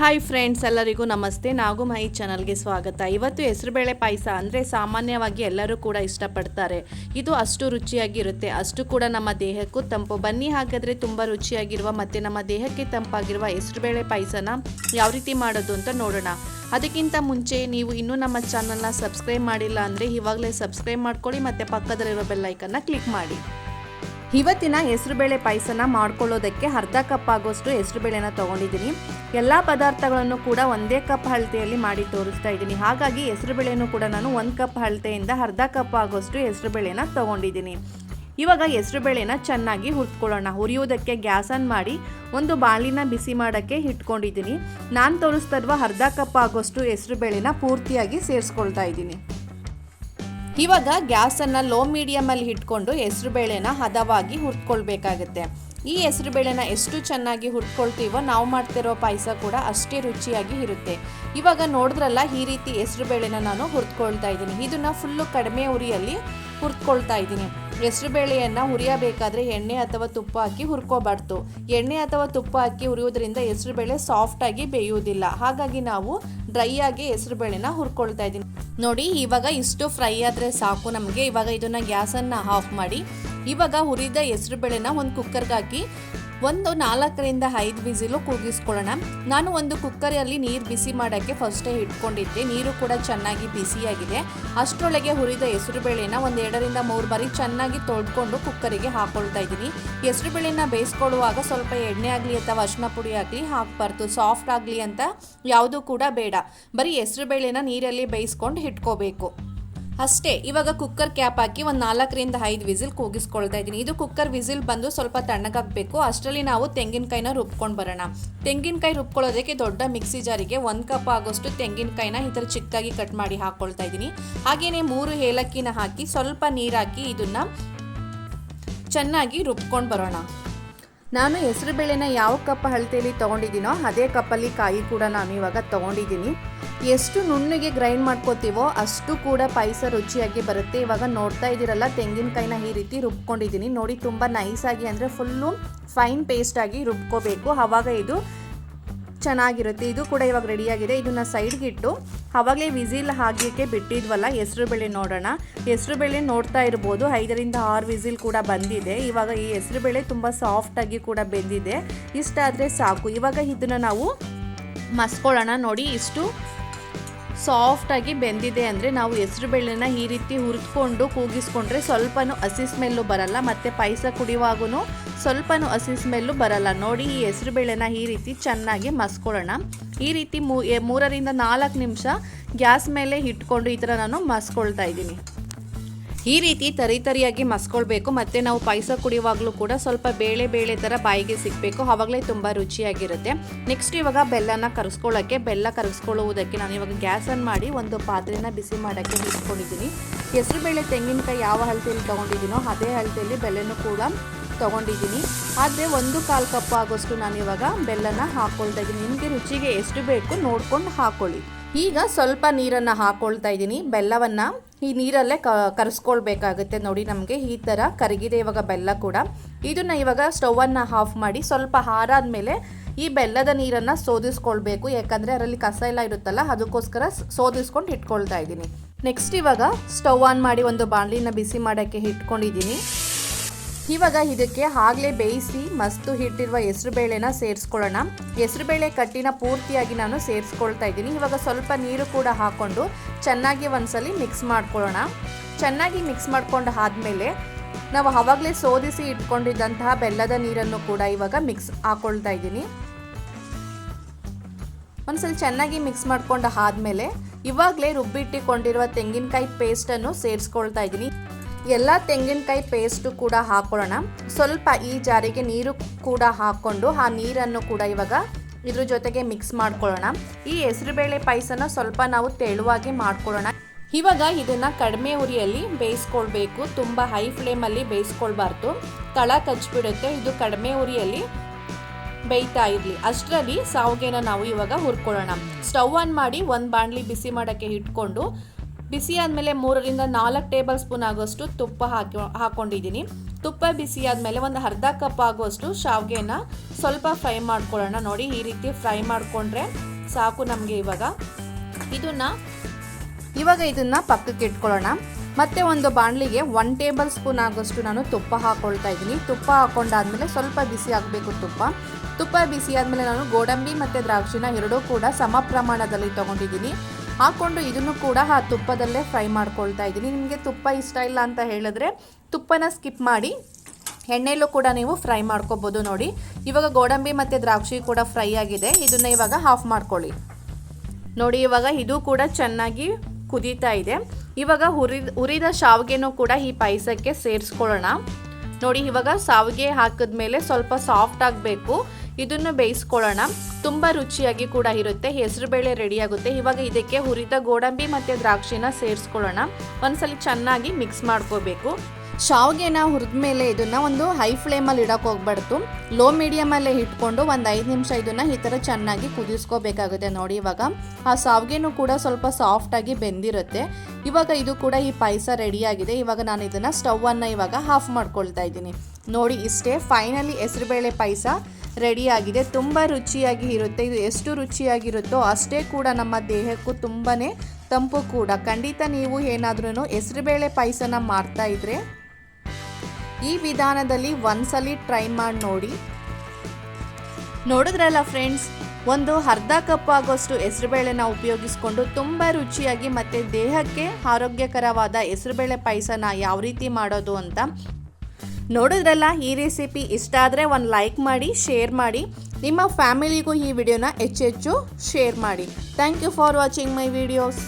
Hi friends ಎಲ್ಲರಿಗೂ ನಮಸ್ತೆ. ನಾಗು ಮೈ ಚಾನಲ್ಗೆ ಸ್ವಾಗತ. ಇವತ್ತು ಹೆಸರುಬೇಳೆ ಪಾಯಸ ಅಂದರೆ ಸಾಮಾನ್ಯವಾಗಿ ಎಲ್ಲರೂ ಕೂಡ ಇಷ್ಟಪಡ್ತಾರೆ. ಇದು ಅಷ್ಟು ರುಚಿಯಾಗಿರುತ್ತೆ. ಅಷ್ಟು ಕೂಡ ನಮ್ಮ ದೇಹಕ್ಕೂ ತಂಪು. ಬನ್ನಿ ಹಾಗಾದರೆ ತುಂಬ ರುಚಿಯಾಗಿರುವ ಮತ್ತು ನಮ್ಮ ದೇಹಕ್ಕೆ ತಂಪಾಗಿರುವ ಹೆಸರುಬೇಳೆ ಪಾಯಸನ ಯಾವ ರೀತಿ ಮಾಡೋದು ಅಂತ ನೋಡೋಣ. ಅದಕ್ಕಿಂತ ಮುಂಚೆ ನೀವು ಇನ್ನೂ ನಮ್ಮ ಚಾನಲ್ನ ಸಬ್ಸ್ಕ್ರೈಬ್ ಮಾಡಿಲ್ಲ ಅಂದರೆ ಇವಾಗಲೇ ಸಬ್ಸ್ಕ್ರೈಬ್ ಮಾಡ್ಕೊಳ್ಳಿ ಮತ್ತು ಪಕ್ಕದಲ್ಲಿರೋ ಬೆಲ್ಲೈಕನ್ನ ಕ್ಲಿಕ್ ಮಾಡಿ. ಇವತ್ತಿನ ಹೆಸರುಬೇಳೆ ಪಾಯಸನ ಮಾಡ್ಕೊಳ್ಳೋದಕ್ಕೆ ಅರ್ಧ ಕಪ್ ಆಗೋಷ್ಟು ಹೆಸರುಬೇಳೆನ ತೊಗೊಂಡಿದ್ದೀನಿ. ಎಲ್ಲ ಪದಾರ್ಥಗಳನ್ನು ಕೂಡ ಒಂದೇ ಕಪ್ ಅಳತೆಯಲ್ಲಿ ಮಾಡಿ ತೋರಿಸ್ತಾ ಇದ್ದೀನಿ. ಹಾಗಾಗಿ ಹೆಸರುಬೇಳೆನೂ ಕೂಡ ನಾನು ಒಂದು ಕಪ್ ಅಳತೆಯಿಂದ ಅರ್ಧ ಕಪ್ ಆಗೋಷ್ಟು ಹೆಸರುಬೇಳೆನ ತೊಗೊಂಡಿದ್ದೀನಿ. ಇವಾಗ ಹೆಸರುಬೇಳೆನ ಚೆನ್ನಾಗಿ ಹುರ್ಕೊಳ್ಳೋಣ ಹುರಿಯೋದಕ್ಕೆ ಗ್ಯಾಸನ್ನು ಮಾಡಿ ಒಂದು ಬಾಳಿನ ಬಿಸಿ ಮಾಡೋಕ್ಕೆ ಇಟ್ಕೊಂಡಿದ್ದೀನಿ. ನಾನು ತೋರಿಸ್ತಾ ಇರುವ ಅರ್ಧ ಕಪ್ ಆಗೋಷ್ಟು ಹೆಸರುಬೇಳೆನ ಪೂರ್ತಿಯಾಗಿ ಸೇರಿಸ್ಕೊಳ್ತಾ ಇದ್ದೀನಿ. ಇವಾಗ ಗ್ಯಾಸನ್ನು ಲೋ ಮೀಡಿಯಮಲ್ಲಿ ಇಟ್ಕೊಂಡು ಹೆಸರುಬೇಳೆನ ಹದವಾಗಿ ಹುರ್ಕೊಳ್ಬೇಕಾಗತ್ತೆ ಈ ಹೆಸರುಬೇಳೆನ ಎಷ್ಟು ಚೆನ್ನಾಗಿ ಹುರ್ಕೊಳ್ತೀವೋ ನಾವು ಮಾಡ್ತಿರೋ ಪಾಯಸ ಕೂಡ ಅಷ್ಟೇ ರುಚಿಯಾಗಿ ಇರುತ್ತೆ. ಇವಾಗ ನೋಡಿದ್ರಲ್ಲ, ಈ ರೀತಿ ಹೆಸರುಬೇಳೆನ ನಾನು ಹುರ್ಕೊಳ್ತಾ ಇದ್ದೀನಿ. ಇದನ್ನ ಫುಲ್ಲು ಕಡಿಮೆ ಉರಿಯಲ್ಲಿ ಹುರ್ಕೊಳ್ತಾ ಇದ್ದೀನಿ. ಹೆಸರುಬೇಳೆಯನ್ನು ಹುರಿಯಬೇಕಾದ್ರೆ ಎಣ್ಣೆ ಅಥವಾ ತುಪ್ಪ ಹಾಕಿ ಹುರ್ಕೋಬಾರ್ದು. ಎಣ್ಣೆ ಅಥವಾ ತುಪ್ಪ ಹಾಕಿ ಹುರಿಯೋದ್ರಿಂದ ಹೆಸರುಬೇಳೆ ಸಾಫ್ಟಾಗಿ ಬೇಯುವುದಿಲ್ಲ. ಹಾಗಾಗಿ ನಾವು ಡ್ರೈ ಆಗಿ ಹೆಸರುಬೇಳೆನ ಹುರ್ಕೊಳ್ತಾ ಇದ್ದೀನಿ. ನೋಡಿ, ಇವಾಗ ಇಷ್ಟು ಫ್ರೈ ಆದರೆ ಸಾಕು ನಮಗೆ. ಇವಾಗ ಇದನ್ನು ಗ್ಯಾಸನ್ನು ಆಫ್ ಮಾಡಿ ಇವಾಗ ಹುರಿದ ಹೆಸರುಬೇಳೆನ ಒಂದು ಕುಕ್ಕರ್ಗೆ ಹಾಕಿ ಒಂದು ನಾಲ್ಕರಿಂದ ಐದು ಬಿಸಿಲು ಕೂಗಿಸ್ಕೊಳ್ಳೋಣ ನಾನು ಒಂದು ಕುಕ್ಕರಲ್ಲಿ ನೀರು ಬಿಸಿ ಮಾಡೋಕ್ಕೆ ಫಸ್ಟೇ ಇಟ್ಕೊಂಡಿದ್ದೆ. ನೀರು ಕೂಡ ಚೆನ್ನಾಗಿ ಬಿಸಿಯಾಗಿದೆ. ಅಷ್ಟರೊಳಗೆ ಹುರಿದ ಹೆಸರುಬೇಳೆನ ಒಂದು ಎರಡರಿಂದ ಮೂರು ಬಾರಿ ಚೆನ್ನಾಗಿ ತೊಳ್ಕೊಂಡು ಕುಕ್ಕರಿಗೆ ಹಾಕೊಳ್ತಾ ಇದ್ದೀನಿ. ಹೆಸರುಬೇಳೆನ ಬೇಯಿಸ್ಕೊಳ್ಳುವಾಗ ಸ್ವಲ್ಪ ಎಣ್ಣೆ ಆಗಲಿ ಅಥವಾ ಅರಿಶಿನ ಪುಡಿ ಆಗಲಿ ಹಾಕಬಾರ್ದು. ಸಾಫ್ಟ್ ಆಗಲಿ ಅಂತ ಯಾವುದೂ ಕೂಡ ಬೇಡ. ಬರೀ ಹೆಸರುಬೇಳೆನ ನೀರಲ್ಲಿ ಬೇಯಿಸ್ಕೊಂಡು ಇಟ್ಕೋಬೇಕು. ಅಷ್ಟೇ, ಇವಾಗ ಕುಕ್ಕರ್ ಕ್ಯಾಪ್ ಹಾಕಿ ಒಂದು ನಾಲ್ಕರಿಂದ ಐದು ವಿಸಿಲ್ ಕೂಗಿಸ್ಕೊಳ್ತಾ ಇದ್ದೀನಿ. ಇದು ಕುಕ್ಕರ್ ವಿಸಿಲ್ ಬಂದು ಸ್ವಲ್ಪ ತಣ್ಣಗಾಗಬೇಕು. ಅಷ್ಟರಲ್ಲಿ ನಾವು ತೆಂಗಿನಕಾಯಿನ ರುಬ್ಕೊಂಡು ಬರೋಣ. ತೆಂಗಿನಕಾಯಿ ರುಬ್ಕೊಳ್ಳೋದಕ್ಕೆ ದೊಡ್ಡ ಮಿಕ್ಸಿ ಜಾರಿಗೆ ಒಂದು ಕಪ್ ಆಗೋಷ್ಟು ತೆಂಗಿನಕಾಯಿನ ಈ ಥರ ಚಿಕ್ಕಾಗಿ ಕಟ್ ಮಾಡಿ ಹಾಕ್ಕೊಳ್ತಾ ಇದ್ದೀನಿ. ಹಾಗೆಯೇ ಮೂರು ಏಲಕ್ಕಿನ ಹಾಕಿ ಸ್ವಲ್ಪ ನೀರು ಹಾಕಿ ಇದನ್ನು ಚೆನ್ನಾಗಿ ರುಬ್ಕೊಂಡು ಬರೋಣ. ನಾನು ಹೆಸರುಬೇಳೆನ ಯಾವ ಕಪ್ ಅಳತೆಯಲ್ಲಿ ತೊಗೊಂಡಿದ್ದೀನೋ ಅದೇ ಕಪ್ಪಲ್ಲಿ ಕಾಯಿ ಕೂಡ ನಾನು ಇವಾಗ ತೊಗೊಂಡಿದ್ದೀನಿ. ಎಷ್ಟು ನುಣ್ಣಗೆ ಗ್ರೈಂಡ್ ಮಾಡ್ಕೋತೀವೋ ಅಷ್ಟು ಕೂಡ ಪಾಯಸ ರುಚಿಯಾಗಿ ಬರುತ್ತೆ. ಇವಾಗ ನೋಡ್ತಾ ಇದ್ದೀರಲ್ಲ, ತೆಂಗಿನಕಾಯಿನ ಈ ರೀತಿ ರುಬ್ಕೊಂಡಿದ್ದೀನಿ. ನೋಡಿ, ತುಂಬ ನೈಸಾಗಿ ಅಂದರೆ ಫುಲ್ಲು ಫೈನ್ ಪೇಸ್ಟಾಗಿ ರುಬ್ಕೋಬೇಕು. ಆವಾಗ ಇದು ಚೆನ್ನಾಗಿರುತ್ತೆ. ಇದು ಕೂಡ ಇವಾಗ ರೆಡಿಯಾಗಿದೆ ಇದನ್ನು ಸೈಡ್ಗೆ ಇಟ್ಟು ಆವಾಗಲೇ ವಿಸಿಲ್ ಹಾಕಲಿಕ್ಕೆ ಬಿಟ್ಟಿದ್ವಲ್ಲ, ಹೆಸರುಬೇಳೆ ನೋಡೋಣ. ಹೆಸರು ಹೆಸರುಬೇಳೆ ನೋಡ್ತಾ ಇರ್ಬೋದು. ಐದರಿಂದ ಆರು ವಿಸಿಲ್ ಕೂಡ ಬಂದಿದೆ. ಇವಾಗ ಈ ಹೆಸರುಬೇಳೆ ತುಂಬ ಸಾಫ್ಟಾಗಿ ಕೂಡ ಬೆಂದಿದೆ. ಇಷ್ಟಾದರೆ ಸಾಕು. ಇವಾಗ ಇದನ್ನು ನಾವು ಮಸ್ಕೊಳ್ಳೋಣ. ನೋಡಿ, ಇಷ್ಟು ಸಾಫ್ಟಾಗಿ ಬೆಂದಿದೆ ಅಂದರೆ ನಾವು ಹೆಸರುಬೇಳೆನ ಈ ರೀತಿ ಹುರಿದ್ಕೊಂಡು ಕೂಗಿಸ್ಕೊಂಡ್ರೆ ಸ್ವಲ್ಪನೂ ಹಸಿ ಸ್ಮೆಲ್ಲು ಬರಲ್ಲ, ಮತ್ತು ಪಾಯಸ ಕುಡಿಯುವಾಗೂ ಸ್ವಲ್ಪನೂ ಹಸಿ ಸ್ಮೆಲ್ಲು ಬರಲ್ಲ. ನೋಡಿ ಈ ಹೆಸರುಬೇಳೆನ ಈ ರೀತಿ ಚೆನ್ನಾಗಿ ಮಸ್ಕೊಳ್ಳೋಣ. ಈ ರೀತಿ ಮೂರರಿಂದ ನಾಲ್ಕು ನಿಮಿಷ ಗ್ಯಾಸ್ ಮೇಲೆ ಇಟ್ಕೊಂಡು ಈ ಥರ ನಾನು ಮಸ್ಕೊಳ್ತಾ ಇದ್ದೀನಿ. ಈ ರೀತಿ ತರಿತರಿಯಾಗಿ ಮಸ್ಕೊಳ್ಬೇಕು. ಮತ್ತು ನಾವು ಪಾಯಸ ಕುಡಿಯುವಾಗಲೂ ಕೂಡ ಸ್ವಲ್ಪ ಬೇಳೆ ಬೇಳೆ ಥರ ಬಾಯಿಗೆ ಸಿಗಬೇಕು. ಆವಾಗಲೇ ತುಂಬ ರುಚಿಯಾಗಿರುತ್ತೆ. ನೆಕ್ಸ್ಟ್ ಇವಾಗ ಬೆಲ್ಲನ ಕರಗಿಸ್ಕೊಳ್ಳೋಕ್ಕೆ ಬೆಲ್ಲ ಕರಗಿಸ್ಕೊಳ್ಳುವುದಕ್ಕೆ ನಾನು ಇವಾಗ ಗ್ಯಾಸ್ ಆನ್ ಮಾಡಿ ಒಂದು ಪಾತ್ರೆನ ಬಿಸಿ ಮಾಡೋಕ್ಕೆ ಇಟ್ಕೊಂಡಿದ್ದೀನಿ. ಹೆಸರುಬೇಳೆ ತೆಂಗಿನಕಾಯಿ ಯಾವ ಅಳತೆಯಲ್ಲಿ ತೊಗೊಂಡಿದ್ದೀನೋ ಅದೇ ಅಳತೆಯಲ್ಲಿ ಬೆಲ್ಲನೂ ಕೂಡ ತೊಗೊಂಡಿದ್ದೀನಿ. ಆದರೆ ಒಂದು ಕಾಲು ಕಪ್ ಆಗೋಷ್ಟು ನಾನು ಇವಾಗ ಬೆಲ್ಲನ ಹಾಕ್ಕೊಳ್ತಾ ಇದ್ದೀನಿ. ನಿಮಗೆ ರುಚಿಗೆ ಎಷ್ಟು ಬೇಕು ನೋಡ್ಕೊಂಡು ಹಾಕೊಳ್ಳಿ. ಈಗ ಸ್ವಲ್ಪ ನೀರನ್ನು ಹಾಕೊಳ್ತಾ ಇದ್ದೀನಿ. ಬೆಲ್ಲವನ್ನು ಈ ನೀರಲ್ಲೇ ಕ, ಕರೆಸ್ಕೊಳ್ಬೇಕಾಗುತ್ತೆ ನೋಡಿ ನಮಗೆ ಈ ಥರ ಕರಗಿದೆ ಇವಾಗ ಬೆಲ್ಲ ಕೂಡ. ಇದನ್ನು ಇವಾಗ ಸ್ಟವನ್ನು ಆಫ್ ಮಾಡಿ ಸ್ವಲ್ಪ ಹಾರಾದ್ಮೇಲೆ ಈ ಬೆಲ್ಲದ ನೀರನ್ನು ಸೋದಿಸ್ಕೊಳ್ಬೇಕು. ಯಾಕಂದರೆ ಅದರಲ್ಲಿ ಕಸ ಎಲ್ಲ ಇರುತ್ತಲ್ಲ, ಅದಕ್ಕೋಸ್ಕರ ಸೋದಿಸ್ಕೊಂಡು ಇಟ್ಕೊಳ್ತಾ ಇದ್ದೀನಿ. ನೆಕ್ಸ್ಟ್ ಇವಾಗ ಸ್ಟವ್ ಆನ್ ಮಾಡಿ ಒಂದು ಬಾಣಲಿನ ಬಿಸಿ ಮಾಡೋಕ್ಕೆ ಇಟ್ಕೊಂಡಿದ್ದೀನಿ. ಇವಾಗ ಇದಕ್ಕೆ ಆಗಲೇ ಬೇಯಿಸಿ ಮಸ್ತು ಹಿಟ್ಟಿರುವ ಹೆಸರುಬೇಳೆನ ಸೇರಿಸ್ಕೊಳ್ಳೋಣ. ಹೆಸರುಬೇಳೆ ಕಟ್ಟಿನ ಪೂರ್ತಿಯಾಗಿ ನಾನು ಸೇರಿಸ್ಕೊಳ್ತಾ ಇದ್ದೀನಿ. ಇವಾಗ ಸ್ವಲ್ಪ ನೀರು ಕೂಡ ಹಾಕ್ಕೊಂಡು ಚೆನ್ನಾಗಿ ಒಂದ್ಸಲಿ ಮಿಕ್ಸ್ ಮಾಡ್ಕೊಳ್ಳೋಣ. ಚೆನ್ನಾಗಿ ಮಿಕ್ಸ್ ಮಾಡ್ಕೊಂಡು ಆದಮೇಲೆ ನಾವು ಆವಾಗಲೇ ಸೋದಿಸಿ ಇಟ್ಕೊಂಡಿದ್ದಂತಹ ಬೆಲ್ಲದ ನೀರನ್ನು ಕೂಡ ಇವಾಗ ಮಿಕ್ಸ್ ಹಾಕ್ಕೊಳ್ತಾ ಇದ್ದೀನಿ. ಒಂದ್ಸಲ ಚೆನ್ನಾಗಿ ಮಿಕ್ಸ್ ಮಾಡ್ಕೊಂಡು ಆದಮೇಲೆ ಇವಾಗಲೇ ರುಬ್ಬಿಟ್ಟಿಕೊಂಡಿರುವ ತೆಂಗಿನಕಾಯಿ ಪೇಸ್ಟನ್ನು ಸೇರಿಸ್ಕೊಳ್ತಾ ಇದ್ದೀನಿ. ಎಲ್ಲ ತೆಂಗಿನಕಾಯಿ ಪೇಸ್ಟು ಕೂಡ ಹಾಕೊಳ್ಳೋಣ. ಸ್ವಲ್ಪ ಈ ಜಾರಿಗೆ ನೀರು ಕೂಡ ಹಾಕ್ಕೊಂಡು ಆ ನೀರನ್ನು ಕೂಡ ಇವಾಗ ಇದ್ರ ಜೊತೆಗೆ ಮಿಕ್ಸ್ ಮಾಡ್ಕೊಳ್ಳೋಣ. ಈ ಹೆಸರುಬೇಳೆ ಪಾಯಸನ ಸ್ವಲ್ಪ ನಾವು ತೆಳುವಾಗಿ ಮಾಡ್ಕೊಳ್ಳೋಣ. ಇವಾಗ ಇದನ್ನ ಕಡಿಮೆ ಉರಿಯಲ್ಲಿ ಬೇಯಿಸ್ಕೊಳ್ಬೇಕು. ತುಂಬ ಹೈ ಫ್ಲೇಮಲ್ಲಿ ಬೇಯಿಸ್ಕೊಳ್ಬಾರ್ದು. ತಳ ಕಚ್ಬಿಡುತ್ತೆ. ಇದು ಕಡಿಮೆ ಉರಿಯಲ್ಲಿ ಬೇಯ್ತಾ ಇರಲಿ. ಅಷ್ಟರಲ್ಲಿ ಸಾವಿಗೆನ ನಾವು ಇವಾಗ ಹುರ್ಕೊಳ್ಳೋಣ. ಸ್ಟವ್ ಆನ್ ಮಾಡಿ ಒಂದು ಬಾಣಲಿ ಬಿಸಿ ಮಾಡೋಕ್ಕೆ ಇಟ್ಕೊಂಡು ಬಿಸಿ ಆದಮೇಲೆ ಮೂರರಿಂದ ನಾಲ್ಕು ಟೇಬಲ್ ಸ್ಪೂನ್ ಆಗೋಷ್ಟು ತುಪ್ಪ ಹಾಕಿ, ಹಾಕೊಂಡಿದ್ದೀನಿ. ತುಪ್ಪ ಬಿಸಿ ಆದಮೇಲೆ ಒಂದು ಅರ್ಧ ಕಪ್ ಆಗುವಷ್ಟು ಶಾವಿಗೆನ ಸ್ವಲ್ಪ ಫ್ರೈ ಮಾಡ್ಕೊಳ್ಳೋಣ. ನೋಡಿ, ಈ ರೀತಿ ಫ್ರೈ ಮಾಡಿಕೊಂಡ್ರೆ ಸಾಕು ನಮಗೆ ಇವಾಗ. ಇದನ್ನ ಇವಾಗ ಇದನ್ನ ಪಕ್ಕಕ್ಕೆ ಇಟ್ಕೊಳ್ಳೋಣ. ಮತ್ತೆ ಒಂದು ಬಾಣಲಿಗೆ ಒನ್ ಟೇಬಲ್ ಸ್ಪೂನ್ ಆಗೋಷ್ಟು ನಾನು ತುಪ್ಪ ಹಾಕೊಳ್ತಾ ಇದ್ದೀನಿ. ತುಪ್ಪ ಹಾಕೊಂಡಾದ್ಮೇಲೆ ಸ್ವಲ್ಪ ಬಿಸಿ ಆಗಬೇಕು ತುಪ್ಪ. ತುಪ್ಪ ಬಿಸಿ ಆದಮೇಲೆ ನಾನು ಗೋಡಂಬಿ ಮತ್ತು ದ್ರಾಕ್ಷಿನ ಎರಡೂ ಕೂಡ ಸಮ ಪ್ರಮಾಣದಲ್ಲಿ ತೊಗೊಂಡಿದ್ದೀನಿ. ಹಾಕ್ಕೊಂಡು ಇದನ್ನು ಕೂಡ ಆ ತುಪ್ಪದಲ್ಲೇ ಫ್ರೈ ಮಾಡ್ಕೊಳ್ತಾ ಇದ್ದೀನಿ. ನಿಮಗೆ ತುಪ್ಪ ಇಷ್ಟ ಇಲ್ಲ ಅಂತ ಹೇಳಿದ್ರೆ ತುಪ್ಪನ ಸ್ಕಿಪ್ ಮಾಡಿ ಎಣ್ಣೆಯಲ್ಲೂ ಕೂಡ ನೀವು ಫ್ರೈ ಮಾಡ್ಕೋಬೋದು ನೋಡಿ. ಇವಾಗ ಗೋಡಂಬಿ ಮತ್ತು ದ್ರಾಕ್ಷಿ ಕೂಡ ಫ್ರೈ ಆಗಿದೆ. ಇದನ್ನು ಇವಾಗ ಹಾಫ್ ಮಾಡ್ಕೊಳ್ಳಿ. ನೋಡಿ, ಇವಾಗ ಇದು ಕೂಡ ಚೆನ್ನಾಗಿ ಕುದೀತಾ ಇದೆ. ಇವಾಗ ಹುರಿದ ಹುರಿದ ಶಾವಿಗೆನೂ ಕೂಡ ಈ ಪಾಯಸಕ್ಕೆ ಸೇರಿಸ್ಕೊಳ್ಳೋಣ. ನೋಡಿ, ಇವಾಗ ಶಾವಿಗೆ ಹಾಕಿದ್ಮೇಲೆ ಸ್ವಲ್ಪ ಸಾಫ್ಟ್ ಆಗಬೇಕು. ಇದನ್ನು ಬೇಯಿಸ್ಕೊಳ್ಳೋಣ. ತುಂಬ ರುಚಿಯಾಗಿ ಕೂಡ ಇರುತ್ತೆ. ಹೆಸರು ಬೇಳೆ ರೆಡಿಯಾಗುತ್ತೆ ಇವಾಗ ಇದಕ್ಕೆ ಹುರಿದ ಗೋಡಂಬಿ ಮತ್ತು ದ್ರಾಕ್ಷಿನ ಸೇರಿಸ್ಕೊಳ್ಳೋಣ. ಒಂದ್ಸಲ ಚೆನ್ನಾಗಿ ಮಿಕ್ಸ್ ಮಾಡ್ಕೋಬೇಕು. ಶಾವ್ಗೆನ ಹುರಿದ ಮೇಲೆ ಇದನ್ನು ಒಂದು ಹೈ ಫ್ಲೇಮಲ್ಲಿ ಇಡೋಕೆ ಹೋಗ್ಬಾರ್ದು. ಲೋ ಮೀಡಿಯಮಲ್ಲೇ ಇಟ್ಕೊಂಡು ಒಂದು ಐದು ನಿಮಿಷ ಇದನ್ನು ಈ ಥರ ಚೆನ್ನಾಗಿ ಕುದಿಸ್ಕೋಬೇಕಾಗುತ್ತೆ ನೋಡಿ ಇವಾಗ. ಆ ಶಾವ್ಗೆನೂ ಕೂಡ ಸ್ವಲ್ಪ ಸಾಫ್ಟಾಗಿ ಬೆಂದಿರುತ್ತೆ. ಇವಾಗ ಇದು ಕೂಡ ಈ ಪಾಯಸ ರೆಡಿಯಾಗಿದೆ ಇವಾಗ ನಾನು ಇದನ್ನು ಸ್ಟವನ್ನು ಇವಾಗ ಆಫ್ ಮಾಡ್ಕೊಳ್ತಾ ಇದ್ದೀನಿ. ನೋಡಿ ಇಷ್ಟೇ ಫೈನಲಿ ಹೆಸರುಬೇಳೆ ಪಾಯಸ. ರೆಡಿಯಾಗಿದೆ. ತುಂಬ ರುಚಿಯಾಗಿ ಇರುತ್ತೆ. ಇದು ಎಷ್ಟು ರುಚಿಯಾಗಿರುತ್ತೋ ಅಷ್ಟೇ ಕೂಡ ನಮ್ಮ ದೇಹಕ್ಕೂ ತುಂಬಾ ತಂಪು ಕೂಡ. ಖಂಡಿತ ನೀವು ಏನಾದ್ರೂ ಹೆಸರುಬೇಳೆ ಪಾಯಸನ ಮಾಡ್ತಾ ಇದ್ರೆ ಈ ವಿಧಾನದಲ್ಲಿ ಒಂದ್ಸಲಿ ಟ್ರೈ ಮಾಡಿ ನೋಡಿ. ನೋಡಿದ್ರಲ್ಲ ಫ್ರೆಂಡ್ಸ್, ಒಂದು ಅರ್ಧ ಕಪ್ ಆಗೋಷ್ಟು ಹೆಸರುಬೇಳೆನ ಉಪಯೋಗಿಸ್ಕೊಂಡು ತುಂಬ ರುಚಿಯಾಗಿ ಮತ್ತು ದೇಹಕ್ಕೆ ಆರೋಗ್ಯಕರವಾದ ಹೆಸರುಬೇಳೆ ಪಾಯಸನ ಯಾವ ರೀತಿ ಮಾಡೋದು ಅಂತ ನೋಡಿದ್ರಲ್ಲ ಈ ರೆಸಿಪಿ ಇಷ್ಟ ಆದರೆ ಒಂದು ಲೈಕ್ ಮಾಡಿ ಶೇರ್ ಮಾಡಿ. ನಿಮ್ಮ ಫ್ಯಾಮಿಲಿಗೂ ಈ ವಿಡಿಯೋನ ಹೆಚ್ಚೆಚ್ಚು ಶೇರ್ ಮಾಡಿ. Thank you for watching my videos